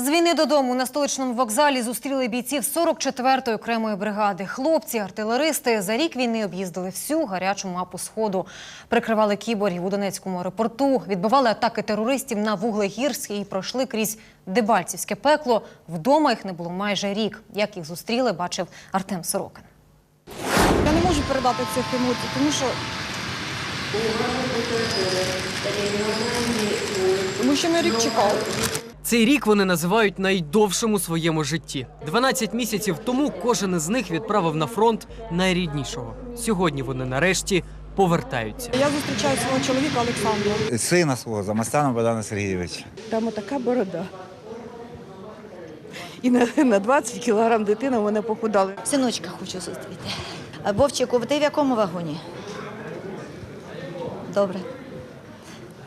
З війни додому на столичному вокзалі зустріли бійців 44-ї окремої бригади. Хлопці, артилеристи за рік війни об'їздили всю гарячу мапу сходу, прикривали кіборгів у Донецькому аеропорту, відбивали атаки терористів на Вуглегірськ і пройшли крізь Дебальцівське пекло. Вдома їх не було майже рік. Як їх зустріли, бачив Артем Сорокин. Я не можу передати цих емоцій, тому що. Тому що ми рік чекали. Цей рік вони називають найдовшим у своєму житті. 12 місяців тому кожен із них відправив на фронт найріднішого. Сьогодні вони нарешті повертаються. Я зустрічаю свого чоловіка Олександра. Сина свого Замостану Богдана Сергійовича. Там отака борода. І на, на 20 кілограм дитина мене похудала. Синочка хочу зустріти. А, Вовчику, ти в якому вагоні? Добре.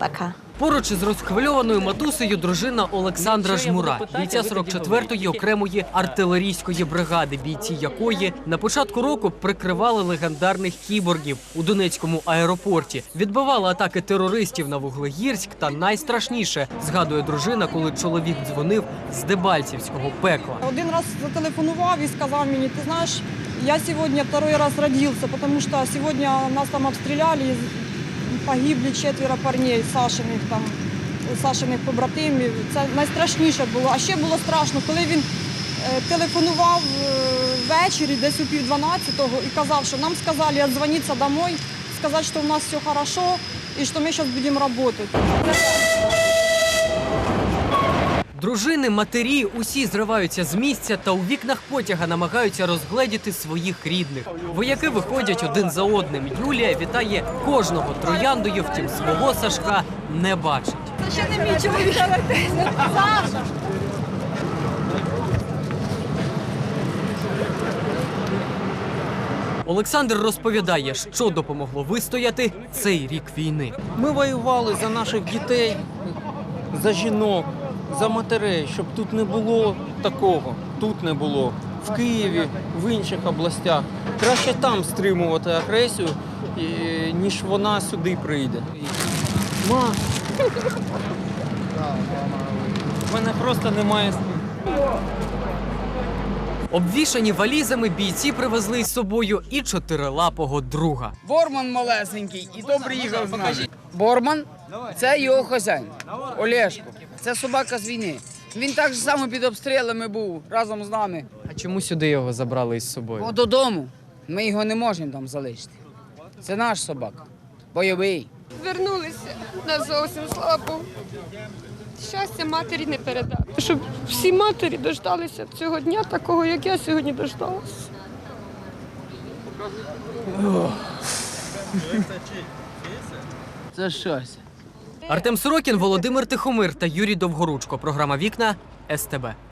Пока. Поруч із розхвильованою матусею дружина Олександра Жмура, бійця 44-ї окремої артилерійської бригади, бійці якої на початку року прикривали легендарних кіборгів у Донецькому аеропорті, відбивали атаки терористів на Вуглегірськ та найстрашніше згадує дружина, коли чоловік дзвонив з Дебальцівського пекла. Один раз зателефонував і сказав мені, ти знаєш, я сьогодні второй раз родився, тому що сьогодні нас там обстріляли, погибли четверо парней Сашиних там, Сашиних побратимів. Це найстрашніше було. А ще було страшно, коли він е, телефонував е, ввечері, десь у пів дванадцятого, і казав, що нам сказали дзвонитися домой, сказати, що у нас все добре і що ми зараз будемо працювати. Дружини, матері усі зриваються з місця та у вікнах потяга намагаються розгледіти своїх рідних. Вояки виходять один за одним. Юлія вітає кожного трояндою, втім свого Сашка не бачить. Олександр розповідає, що допомогло вистояти цей рік війни. Ми воювали за наших дітей, за жінок, за матерей, щоб тут не було такого. Тут не було. В Києві, в інших областях. Краще там стримувати агресію, ніж вона сюди прийде. Ма! У мене просто немає. Обвішані валізами бійці привезли із собою і чотирилапого друга. Борман малесенький і то приїхав з нами. Борман це його хазяїн. Олешко. Це собака з війни. Він так же само під обстрілами був разом з нами. А чому сюди його забрали із собою? Бо додому. Ми його не можемо там залишити. Це наш собака. Бойовий. Вернулися на зовсім слава Щастя матері не передати. Щоб всі матері дождалися цього дня, такого, як я сьогодні дождалася. Це щось. Артем Сорокін, Володимир Тихомир та Юрій Довгоручко. Програма Вікна СТБ.